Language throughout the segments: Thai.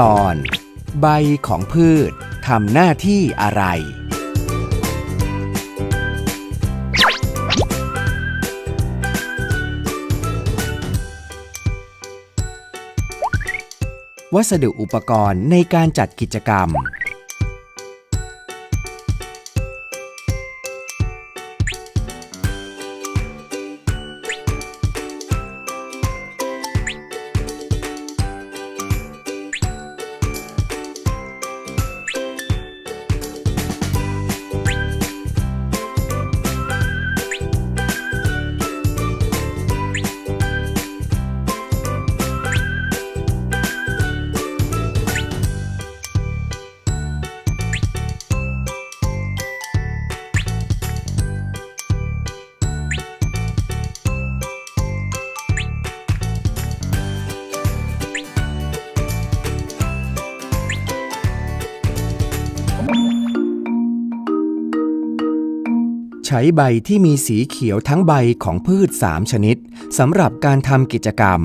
ตอน ใบของพืชทำหน้าที่อะไร วัสดุอุปกรณ์ในการจัดกิจกรรม ใช้ใบที่มีสีเขียวทั้งใบของพืช 3 ชนิดสำหรับการทำกิจกรรม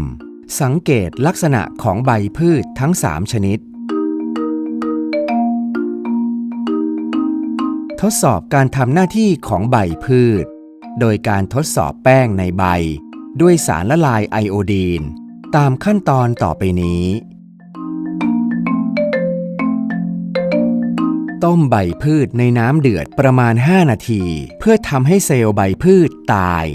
สังเกตลักษณะของใบพืชทั้ง 3 ชนิด ทดสอบการทำหน้าที่ของใบพืช โดยการทดสอบแป้งในใบ ด้วยสารละลายไอโอดีน ตามขั้นตอนต่อไปนี้ ต้มใบพืชในน้ำเดือดประมาณ 5 นาที เพื่อทำให้เซลล์ใบพืชตาย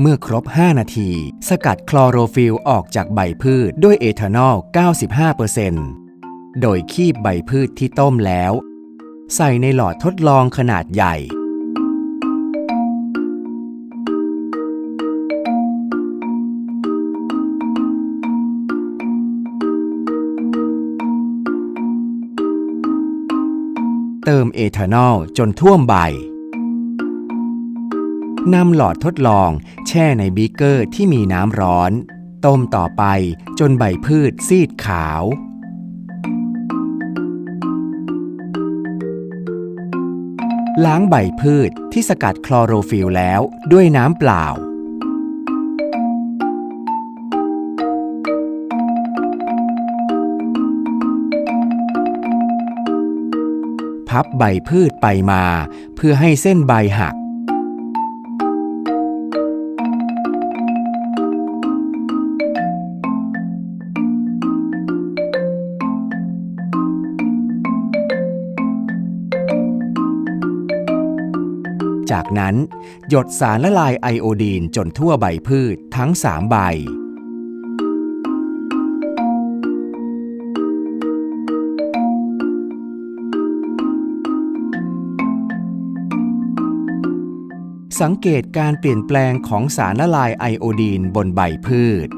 เมื่อครบ 5 นาที สกัดคลอโรฟิลออกจากใบพืชด้วยเอทานอล 95%โดยคีบใบพืชที่ต้มแล้ว ใส่ในหลอดทดลองขนาดใหญ่ เติมเอทานอลจนท่วมใบนำหลอดทดลองแช่ในบีเกอร์ที่มีน้ำร้อน ต้มต่อไปจนใบพืชซีดขาว ล้างใบพืชที่สกัดคลอโรฟิลแล้วด้วยน้ำเปล่า พับใบพืชไปมา เพื่อให้เส้นใบหัก จากนั้น หยดสารละลายไอโอดีนจนทั่วใบพืชทั้ง3ใบ สังเกตการเปลี่ยนแปลงของสารละลายไอโอดีนบนใบพืช